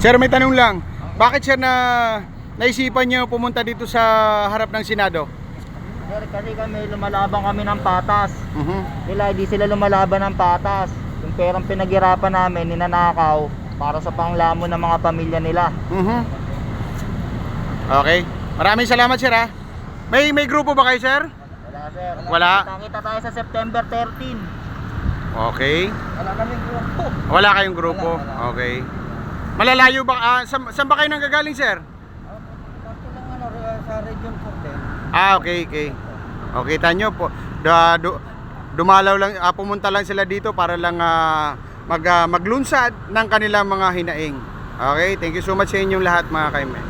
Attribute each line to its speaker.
Speaker 1: Sir, may tanong lang. Bakit sir na naisipan niyo pumunta dito sa harap ng Senado?
Speaker 2: Sir, kasi kami lumalaban kami ng patas.
Speaker 1: Mhm.
Speaker 2: Sila, hindi sila lumalaban ng patas. Yung perang pinaghirapan namin, ninanakaw para sa panglamon ng mga pamilya nila.
Speaker 1: Mhm. Okay. Maraming salamat sir ha. May may grupo ba kayo sir?
Speaker 2: Wala, sir.
Speaker 1: Wala.
Speaker 2: Kita tayo sa September 13.
Speaker 1: Okay.
Speaker 2: Wala kaming grupo.
Speaker 1: Wala kayong grupo.
Speaker 2: Wala, wala.
Speaker 1: Okay. Malalayo ba ah, saan, saan ba kayo nanggagaling sir?
Speaker 2: Dito lang ano, sa Region 14.
Speaker 1: Ah, okay, okay. Okay, tanyo po. Da, du, dumalaw lang ah, pumunta lang sila dito para lang ah, mag ah, maglunsad ng kanilang mga hinaing. Okay, thank you so much sa inyong lahat mga kaimen.